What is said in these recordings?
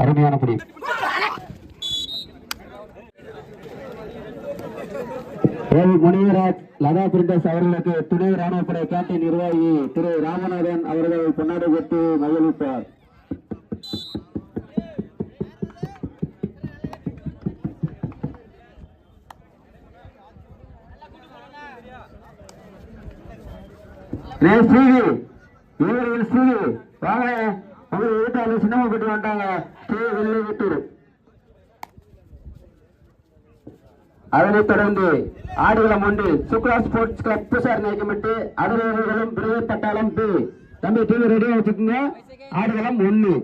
அருமையான பிடி. L முனிவராஜ் Latha printers அவர்களுக்கு துணை ராணுவப்படை கேப்டன் நிர்வாகி திரு ராமநாதன் அவர்கள் பொன்னாடை பெற்று மகிழ்விப்பார். டேய் ஸ்ரீவி. இவர்கள் ஸ்ரீவி. வாங்க உங்க வீட்டாளர் சின்னமா போட்டு வந்துட்டாங்க. ஸ்ரீ வெள்ளி வீட்டூர் அதனைத் தொடர்ந்து ஆடுகளம் ஒன்று சுக்ரா ஸ்போர்ட்ஸ் கிளப் புசார் நாயக்கமிட்டு அதிரர்களும் விருது பட்டாளம் பி. தம்பி டிவி ரெடியாக வச்சுக்கோங்க. ஆடுகளம் ஒண்ணு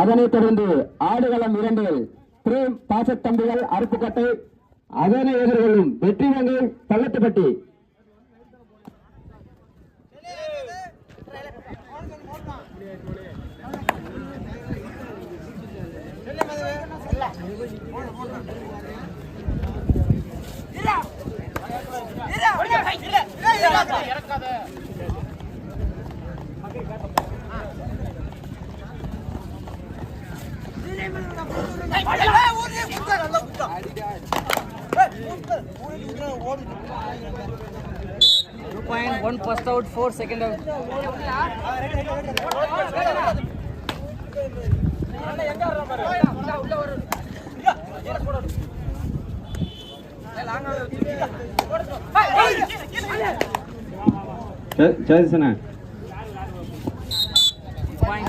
அதனைத் தொடர்ந்து ஆடுகளம் இரண்டு பிரேம் பாசத்தம்பிகள் அருப்புக்கட்டை அதனை எதிர்கொள்ளும் வெற்றி வங்கை Pallathupatti. Two point one first out, four second out. சேசனா Point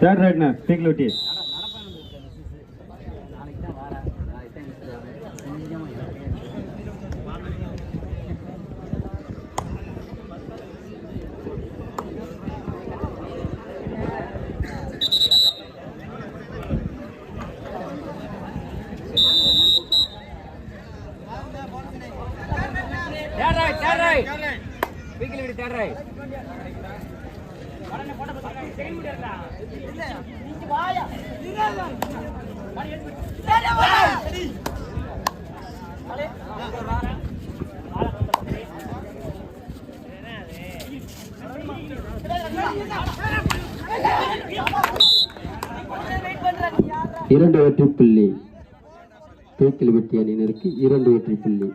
சார் ரைட்ண்ணா சீக்கிரம் ஒட்டி தேடுறாய் தேடுறாய் வீக்கில் விட்டு தேடுறாய் இரண்டு வெற்றி புள்ளி. தூக்கில் வெட்டி அணியினருக்கு இரண்டு வெற்றி புள்ளி.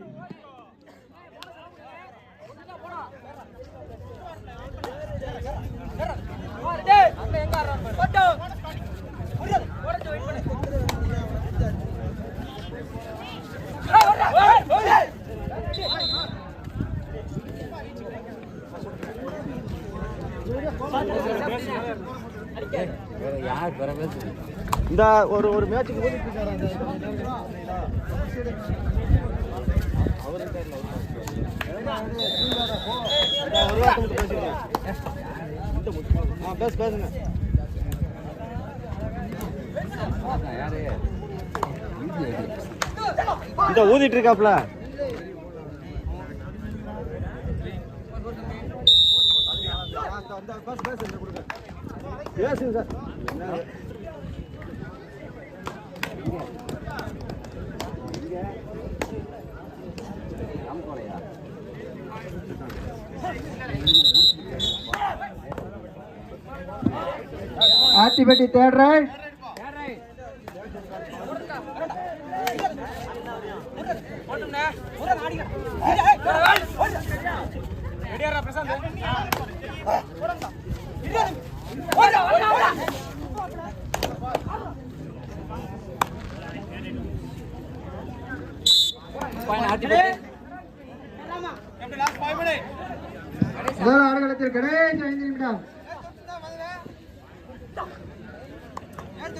இந்த ஒரு ஒரு மேட்சுக்கு போட்டு பேசு பேசுங்க. இந்த ஊதிட்டு இருக்காப்ல? பேசுங்க sir. Athipatti third right Point முதல் ஆடுகளத்தில் கடைசி ஐந்து நிமிடம் தேர்ட்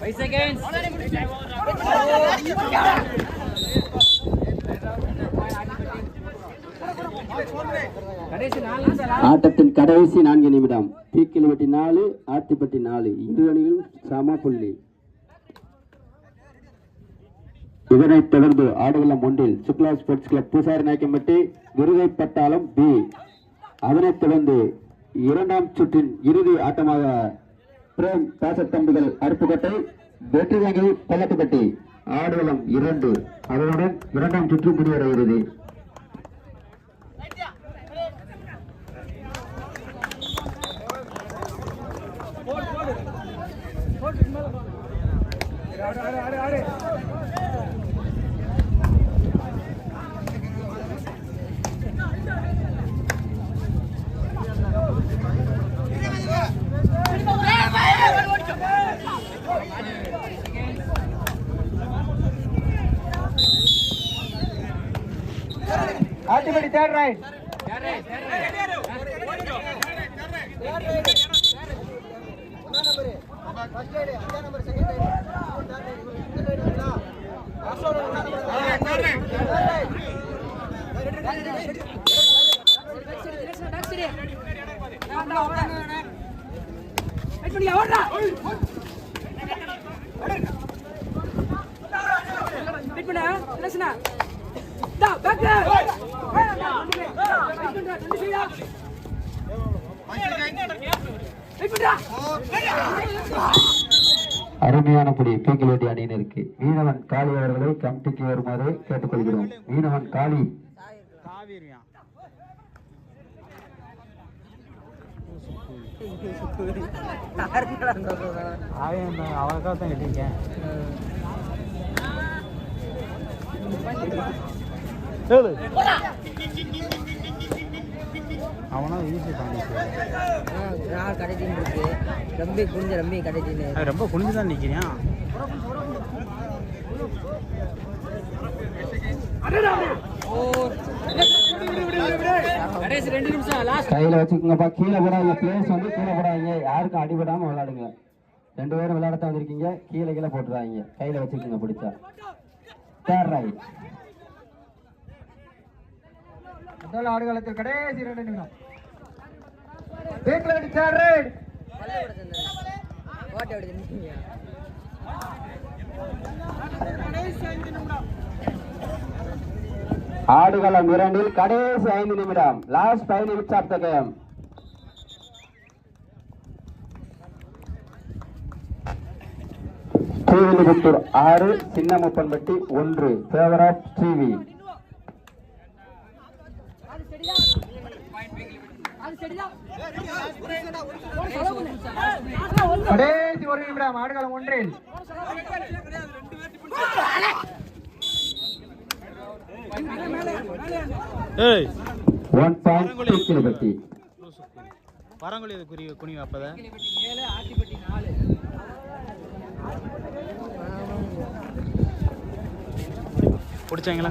Five seconds. ஆட்டத்தின் கடைசி நான்கு நிமிடம். பீக்கில்வெட்டி நாலு ஆத்திப்பட்டி நாலு. இரு அணிகளும் சம புள்ளி. இதனைத் தொடர்ந்து ஆடுகளம் ஒன்றில் சுக்லா ஸ்போர்ட்ஸ் கிளப் பூசாரி நாயக்கம்பட்டி விருதை பட்டாளம் பி. அதனைத் தொடர்ந்து இரண்டாம் சுற்றின் இறுதி ஆட்டமாக பிரேம் தம்பிகள் அருப்புக்கட்டை வெற்றி வாங்கி பள்ளத்துப்பட்டி. ஆடுகளம் இரண்டு. அதனுடன் இரண்டாம் சுற்று முடிவடைகிறது dead right. Dead right. Dead right. First area, second area. அருமையான புடி தூக்கிலோட்டி அணியினருக்கு மீனவன் காளி அவர்களை கமிட்டிக்கு வருமாறு கேட்டுக்கொள்கிறோம். மீனவன் காளி. அவனுக்காக தான் கட்டியிருக்கேன் சொல்லு அவனா ஈஸி தாண்டிச்சு நான் கடைச்சின்னு இருக்கு. ரம்பி புரிஞ்ச ரம்பி கடைச்சின்னு ரொம்ப குனிஞ்சு தான் லாஸ்ட் கையில வச்சுக்கோங்கப்பா. கீழே போடாதீங்க. பிளேஸ் வந்து கீழே போடாதீங்க. யாருக்கும் அடிபடாம விளையாடுங்க. ரெண்டு பேரும் விளையாடத்தான் வந்திருக்கீங்க. கீழே கீழே போட்டுறாங்க கையில வச்சுக்கோங்க பிடிச்சா. ரைட் முதல் ஆடுகளத்தில் கடைசி இரண்டு நிமிடம். தேர்ட் ரைட் ஆடுகளம் இரண்டில் கடைசி ஐந்து நிமிடம். Last five minutes of the game Srivilliputhur ஆறு சின்னமுப்பன்பட்டி ஒன்று. ஃபேவர் ஆஃப் ஸ்ரீவி கடைசி ஒரு நிமிடம். ஆடுகளம் ஒன்றில். ஏய். ஒன் பாயிண்ட் பரங்குழி. குறி குனி அப்பதான் ஏழு ஆட்டிப்பட்டி நாலு பிடிச்சாங்களா?